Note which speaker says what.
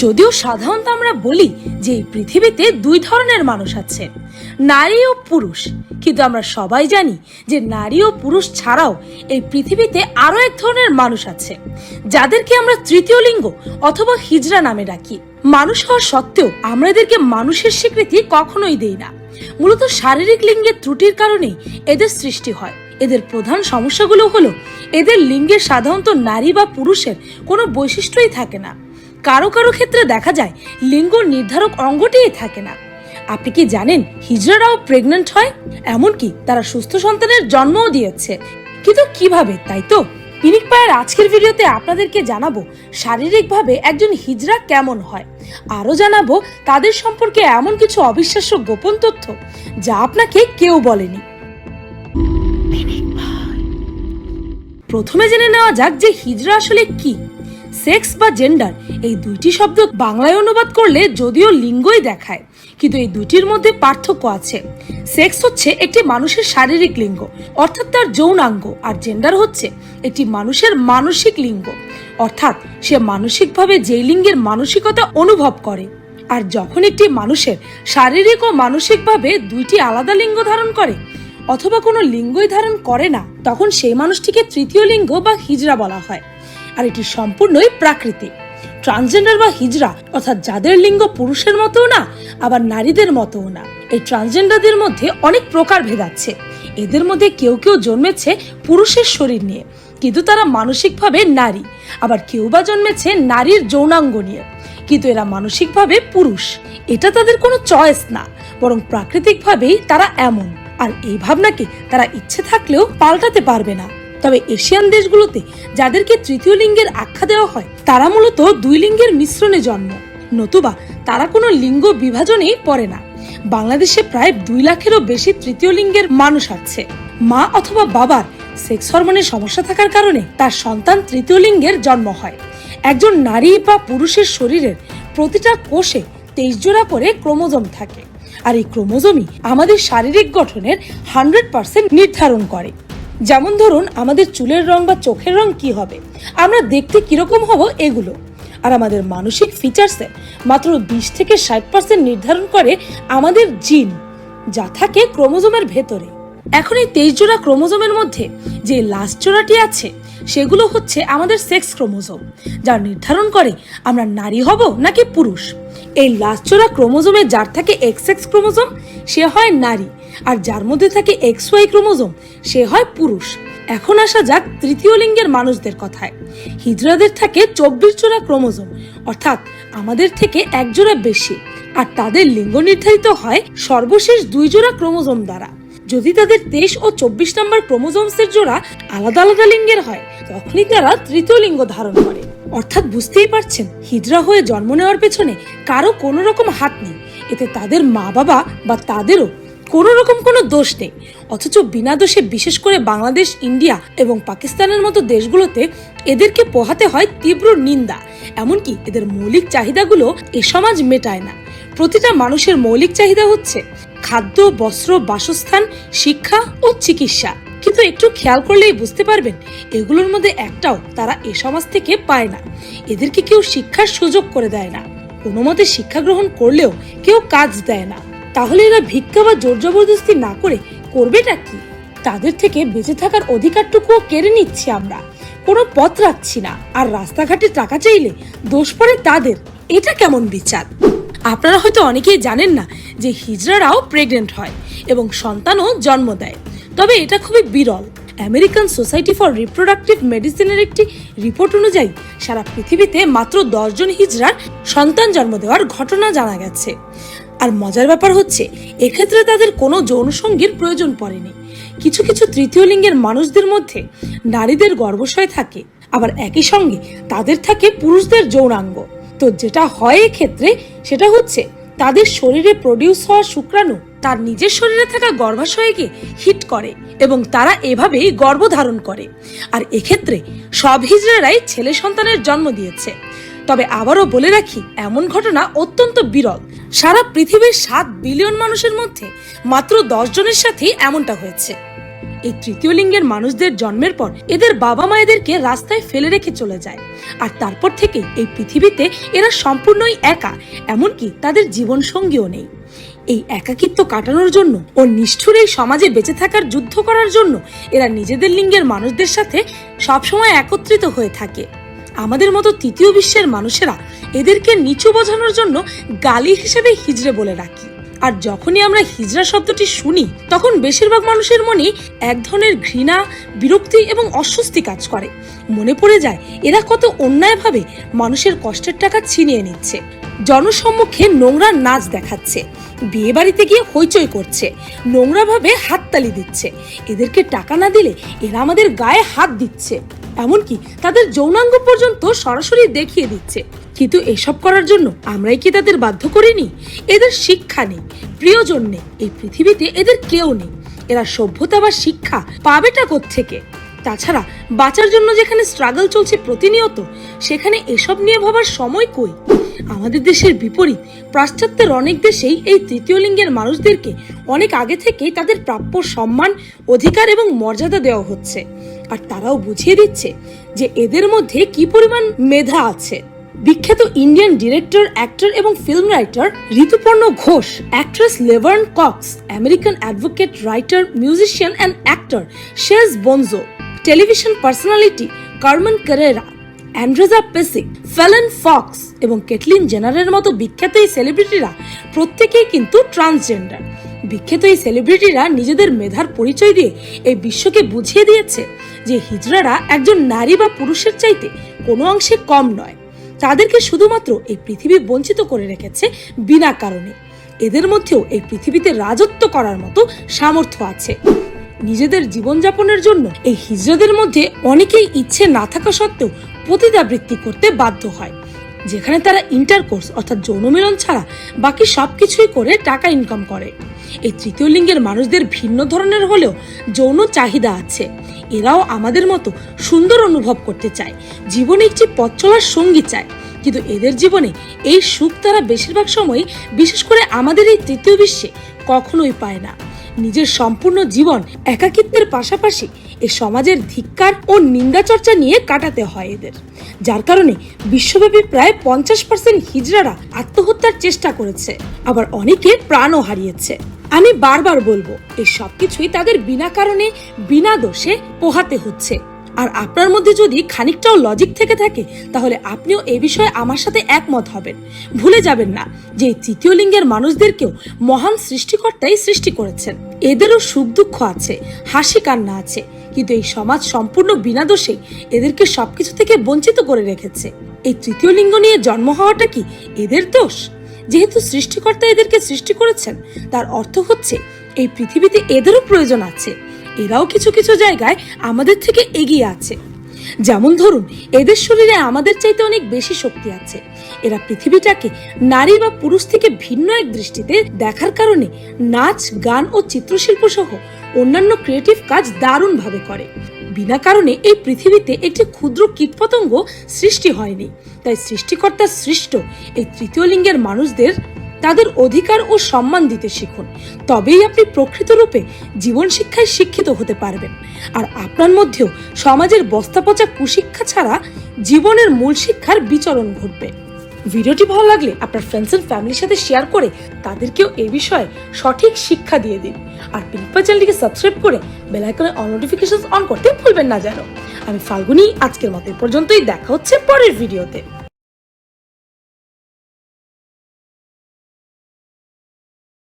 Speaker 1: যদিও সাধারণত আমরা বলি যে এই পৃথিবীতে দুই ধরনের মানুষ আছে, নারী ও পুরুষ। কিন্তু আমরা সবাই জানি যে নারী ও পুরুষ ছাড়াও এই পৃথিবীতে আরও এক ধরনের মানুষ আছে, যাদেরকে আমরা তৃতীয় লিঙ্গ অথবা হিজড়া নামে ডাকি। মানুষ হওয়া সত্ত্বেও আমরা এদেরকে মানুষের স্বীকৃতি কখনোই দেই না। মূলত শারীরিক লিঙ্গের ত্রুটির কারণেই এদের সৃষ্টি হয়। এদের প্রধান সমস্যাগুলো হলো, এদের লিঙ্গের সাধারণত নারী বা পুরুষের কোনো বৈশিষ্ট্যই থাকে না। কারও কারও ক্ষেত্রে দেখা যায় লিঙ্গ নির্ধারক অঙ্গটিই থাকে না। আপনি কি জানেন হিজড়ারাও প্রেগনেন্ট হয়? এমনকি তারা সুস্থ সন্তানের জন্মও দিয়েছে। কিন্তু কীভাবে, তাই তো? পিনিক পায়ের আজকের ভিডিওতে আপনাদেরকে জানাব শারীরিকভাবে একজন হিজড়া কেমন হয়। আরও জানাব তাদের সম্পর্কে এমন কিছু অবিশ্বাস্য গোপন তথ্য যা আপনাকে কেউ বলেনি। প্রথমে জেনে নেওয়া যাক যে হিজড়া আসলে কি। সেক্স বা জেন্ডার, এই দুইটি শব্দ বাংলায় অনুবাদ করলে যদিও লিঙ্গই দেখায়, কিন্তু এই দুইটির মধ্যে পার্থক্য আছে। সেক্স হচ্ছে একটি মানুষের শারীরিক লিঙ্গ, অর্থাৎ তার যৌনাঙ্গ, আর জেন্ডার হচ্ছে একটি মানুষের মানসিক লিঙ্গ, অর্থাৎ সে মানসিকভাবে যেই লিঙ্গের মানসিকতা অনুভব করে। আর যখন একটি মানুষের শারীরিক ও মানসিকভাবে দুইটি আলাদা লিঙ্গ ধারণ করে, অথবা কোনো লিঙ্গই ধারণ করে না, তখন সেই মানুষটিকে তৃতীয় লিঙ্গ বা হিজড়া বলা হয়। আর এটি সম্পূর্ণই প্রাকৃতিক। ট্রান্সজেন্ডার বা হিজড়া অর্থাৎ যাদের লিঙ্গ পুরুষের মতোও না, আবার নারীদের মতোও না, এই ট্রান্সজেন্ডারদের মধ্যে অনেক প্রকার ভেদ আছে। এদের মধ্যে কেউ কেউ জন্মেছে পুরুষের শরীর নিয়ে, কিন্তু তারা মানসিকভাবে নারী, আবার কেউ বা জন্মেছে নারীর যৌনাঙ্গ নিয়ে, কিন্তু এরা মানসিকভাবে পুরুষ। এটা তাদের কোনো চয়েস না, বরং প্রাকৃতিকভাবেই তারা এমন, আর এই ভাবনাকে তারা ইচ্ছে থাকলেও পাল্টাতে পারবে না। তবে এশিয়ান দেশগুলোতে যাদেরকে তৃতীয় লিঙ্গের আখ্যা দেওয়া হয়, তারা মূলত দুই লিঙ্গের মিশ্রণে জন্ম। নতুবা তারা কোনো লিঙ্গ বিভাজনেই পড়ে না। বাংলাদেশে প্রায় দুই লাখেরও বেশি তৃতীয় লিঙ্গের মানুষ আছে। মা অথবা বাবার সেক্স হরমোনের সমস্যা থাকার কারণে তার সন্তান তৃতীয় লিঙ্গের জন্ম হয়। একজন নারী বা পুরুষের শরীরের প্রতিটা কোষে তেইশ জোড়া করে ক্রোমোজোম থাকে। আর এই ক্রোমোজোমই আমাদের শারীরিক গঠনের হান্ড্রেড পার্সেন্ট নির্ধারণ করে। যেমন ধরুন, আমাদের চুলের রং বা চোখের রং কি হবে? আমরা দেখতে কীরকম হব এগুলো? আর আমাদের মানসিক ফিচার্সে মাত্র বিশ থেকে ষাট পার্সেন্ট নির্ধারণ করে আমাদের জিন যা থাকে ক্রোমোজোমের ভেতরে। এখন এই তেইশ জোড়া ক্রোমোজোমের মধ্যে যে লাস্ট জোড়াটি আছে, সেগুলো হচ্ছে আমাদের সেক্স ক্রোমোজোম যা নির্ধারণ করে আমরা নারী হব নাকি পুরুষ। এই লাস্ট জোড়া ক্রোমোজোমে যার থাকে এক্স এক্স ক্রোমোজোম, সে হয় নারী। আর যার মধ্যে থাকে এক্স ওয়াই ক্রোমোজোম, সে হয় পুরুষ। এখন আসা যাক তৃতীয় লিঙ্গের মানুষদের কথায়। হিজড়াদের থাকে চব্বিশ জোড়া ক্রোমোজোম, অর্থাৎ আমাদের থেকে এক জোড়া বেশি, আর তাদের লিঙ্গ নির্ধারিত হয় সর্বশেষ দুই জোড়া ক্রোমোজোম দ্বারা। যদি তাদের তেইশ ও চব্বিশ নম্বর ক্রোমোজোমসের জোড়া আলাদা আলাদা লিঙ্গের হয়, তখনই তারা তৃতীয় লিঙ্গ ধারণ করে। অর্থাৎ বুঝতেই পারছেন, হিজড়া হয়ে জন্ম নেওয়ার পেছনে কারও কোনো রকম হাত নেই। এতে তাদের মা বাবা বা তাদেরও কোনো রকম কোনো দোষ নেই। অথচ বিনা দোষে বিশেষ করে বাংলাদেশ, ইন্ডিয়া এবং পাকিস্তানের মতো দেশগুলোতে এদেরকে পোহাতে হয় তীব্র নিন্দা। এমনকি এদের মৌলিক চাহিদাগুলো এ সমাজ মেটায় না। প্রতিটা মানুষের মৌলিক চাহিদা হচ্ছে খাদ্য, বস্ত্র, বাসস্থান, শিক্ষা ও চিকিৎসা। কিন্তু একটু খেয়াল করলেই বুঝতে পারবেন, এগুলোর মধ্যে একটাও তারা এ সমাজ থেকে পায় না। এদেরকে কেউ শিক্ষার সুযোগ করে দেয় না। কোনো মতে শিক্ষা গ্রহণ করলেও কেউ কাজ দেয় না। তাহলে এরা ভিক্ষা বা জোর জবরদস্তি না করে করবেটা কি? তাদের থেকে বেঁচে থাকার অধিকারটুকুও কেড়ে নিচ্ছি আমরা। কোনো পথ রাখছি না। আর রাস্তাঘাটে টাকা চাইলে দোষ পড়ে তাদের। এটা কেমন বিচার? আপনারা হয়তো অনেকেই জানেন না যে হিজড়ারাও প্রেগনেন্ট হয় এবং সন্তানও জন্ম দেয়। তবে এটা খুবই বিরল। আমেরিকান সোসাইটি ফর রিপ্রোডাক্টিভ মেডিসিনের একটি রিপোর্ট অনুযায়ী সারা পৃথিবীতে মাত্র দশজন হিজড়ার সন্তান জন্ম দেওয়ার ঘটনা জানা গেছে। আর মজার ব্যাপার হচ্ছে, এক্ষেত্রে তাদের কোনো যৌনসঙ্গীর প্রয়োজন পড়েনি। কিছু কিছু তৃতীয় লিঙ্গের মানুষদের মধ্যে নারীদের গর্ভশয় থাকে, আবার একই সঙ্গে তাদের থাকে পুরুষদের যৌনাঙ্গ। তো যেটা হয় এক্ষেত্রে, সেটা হচ্ছে তাদের শরীরে প্রডিউস হওয়া শুক্রাণু তার নিজের শরীরে থাকা গর্ভাশয়কে হিট করে এবং তারা এভাবেই গর্ভধারণ করে। আর এক্ষেত্রে সব হিজড়ারাই ছেলে সন্তানের জন্ম দিয়েছে। তবে আবারও বলে রাখি, এমন ঘটনা অত্যন্ত বিরল। সারা পৃথিবীর সাত বিলিয়ন মানুষের মধ্যে মাত্র দশ জনের সাথেই এমনটা হয়েছে। এই তৃতীয় লিঙ্গের মানুষদের জন্মের পর এদের বাবা মা এদেরকে রাস্তায় ফেলে রেখে চলে যায়। আর তারপর থেকে এই পৃথিবীতে এরা সম্পূর্ণই একা, এমনকি তাদের জীবন সঙ্গীও নেই। এই একাকিত্ব কাটানোর জন্য ও নিষ্ঠুর এই সমাজে বেঁচে থাকার যুদ্ধ করার জন্য এরা নিজেদের লিঙ্গের মানুষদের সাথে সবসময় একত্রিত হয়ে থাকে। আমাদের মতো তৃতীয় বিশ্বের মানুষেরা এদেরকে নিচু বোঝানোর জন্য গালি হিসেবে হিজড়ে বলে রাখি। আর যখনই আমরা হিজড়া শব্দটি শুনি, তখন বেশিরভাগ মানুষের মনে এক ধরনের ঘৃণা, বিরক্তি এবং অস্বস্তি কাজ করে। মনে পড়ে যায়, এরা কত অন্যায়ভাবে মানুষের কষ্টের টাকা ছিনিয়ে নিচ্ছে। জনসম্মুখে নোংরা নাচ দেখাচ্ছে বিয়ে বাড়িতে গিয়ে হইচই করছে, নোংরাভাবে হাততালি দিচ্ছে। এদেরকে টাকা না দিলে এরা আমাদের গায়ে হাত দিচ্ছে। এমনকি তাদের যৌনাঙ্গ পর্যন্ত সরাসরি দেখিয়ে দিচ্ছে। কিন্তু এসব করার জন্য আমরাই কি তাদের বাধ্য করিনি? এদের শিক্ষা নেই, প্রিয়জন নেই, এই পৃথিবীতে এদের কেউ নেই। এরা সভ্যতা বা শিক্ষা পাবেটা থেকে তাছাড়া বাঁচার জন্য যেখানে স্ট্রাগল চলছে প্রতিনিয়ত, সেখানে এসব নিয়ে ভাবার সময় কই? আমাদের দেশের বিপরীত, পাশ্চাত্যের অনেক দেশেই এই তৃতীয় লিঙ্গের মানুষদেরকে অনেক আগে থেকেই তাদের প্রাপ্য সম্মান, অধিকার এবং মর্যাদা দেওয়া হচ্ছে। আর তারাও বুঝিয়ে দিচ্ছে যে এদের মধ্যে কি পরিমাণ মেধা আছে। বিখ্যাত ইন্ডিয়ান ডিরেক্টর, অ্যাক্টর এবং film writer Rituparno Ghosh, actress Laverne Cox, American advocate, writer, musician and actor শেজ বনজো, television personality Carmen Carrera Andreja Pejic Fallon Fox এবং কেটলিন জেনারের মতো বিখ্যাত এই সেলিব্রিটিরা প্রত্যেকেই কিন্তু ট্রান্সজেন্ডার বিখ্যাত এই সেলিব্রিটিরা নিজেদের মেধার পরিচয় দিয়ে এই বিশ্বকে বুঝিয়ে দিয়েছে যে হিজড়ারা একজন নারী বা পুরুষের চাইতে কোনো অংশে কম নয়। তাদেরকে শুধুমাত্র এই পৃথিবী বঞ্চিত করে রেখেছে বিনা কারণে। এদের মধ্যেও এই পৃথিবীতে রাজত্ব করার মতো সামর্থ্য আছে। নিজেদের জীবনযাপনের জন্য এই হিজড়াদের মধ্যে অনেকেই ইচ্ছে না থাকা সত্ত্বেও পতিতাবৃত্তি করতে বাধ্য হয়, যেখানে তারা ইন্টারকোর্স অর্থাৎ যৌন মিলন ছাড়া বাকি সবকিছুই করে টাকা ইনকাম করে। এই তৃতীয় লিঙ্গের মানুষদের ভিন্ন ধরনের হলেও যৌন চাহিদা আছে। এরাও আমাদের মতো সুন্দর অনুভব করতে চায়। জীবনে একটি পথ চলার সঙ্গী চায়। কিন্তু এদের জীবনে এই সুখ তারা বেশিরভাগ সময় বিশেষ করে আমাদের এই তৃতীয় বিশ্বে, কখনোই পায় না। নিজের সম্পূর্ণ জীবন একাকিত্বের পাশাপাশি এ সমাজের ধিক্কার ও নিন্দা চর্চা নিয়ে কাটাতে হয় এদের। যার কারণে বিশ্বব্যাপী প্রায় পঞ্চাশ পার্সেন্ট হিজড়ারা আত্মহত্যার চেষ্টা করেছে। আবার অনেকে প্রাণও হারিয়েছে। আমি বারবার বলব এই সবকিছুই তাদের বিনা কারণে, বিনা দোষে পোহাতে হচ্ছে। আর আপনার মধ্যে যদি খানিকটাও লজিক থেকে থাকে, তাহলে আপনিও এ বিষয়ে আমার সাথে একমত হবেন। ভুলে যাবেন না যে তৃতীয় লিঙ্গের মানুষদেরকেও মহান সৃষ্টিকর্তাই সৃষ্টি করেছেন। এদেরও সুখ দুঃখ আছে, হাসি কান্না আছে, কিন্তু এই সমাজ সম্পূর্ণ বিনা দোষে এদেরকে সবকিছু থেকে বঞ্চিত করে রেখেছে। এই তৃতীয় লিঙ্গ নিয়ে জন্ম হওয়াটা কি এদের দোষ? যেহেতু সৃষ্টিকর্তা এদেরকে সৃষ্টি করেছেন, তার অর্থ হচ্ছে এই পৃথিবীতে এদেরও প্রয়োজন আছে। এরাও কিছু কিছু জায়গায় আমাদের থেকে এগিয়ে আছে। যেমন ধরুন, এদের শরীরে আমাদের চাইতে অনেক বেশি শক্তি আছে। এরা পৃথিবীটাকে নারী বা পুরুষ থেকে ভিন্ন এক দৃষ্টিতে দেখার কারণে নাচ, গান ও চিত্রশিল্প সহ অন্যান্য ক্রিয়েটিভ কাজ দারুণভাবে করে। বিনা কারণে এই পৃথিবীতে একটি ক্ষুদ্র কীটপতঙ্গ সৃষ্টি হয়নি। তাই সৃষ্টিকর্তার সৃষ্ট এই তৃতীয় লিঙ্গের মানুষদের তাদের অধিকার ও সম্মান দিতে শিখুন। তবেই আপনি প্রকৃত রূপে জীবন শিক্ষায় শিক্ষিত হতে পারবেন। আর আপনার মধ্যেও সমাজের বস্তাপচা কুশিক্ষা ছাড়া জীবনের মূল শিক্ষার বিচরণ ঘটবে। ভিডিওটি ভালো লাগলে আপনার ফ্রেন্ডস এন্ড ফ্যামিলির সাথে শেয়ার করে তাদেরকেও এ বিষয়ে সঠিক শিক্ষা দিয়ে দিন। আর পিঙ্কপা চ্যানেলটিকে সাবস্ক্রাইব করে বেল আইকনে অল নোটিফিকেশন অন করতে ভুলবেন না যেন। আমি ফাল্গুনি, আজকের মতো পর্যন্তই। দেখা হচ্ছে পরের ভিডিওতে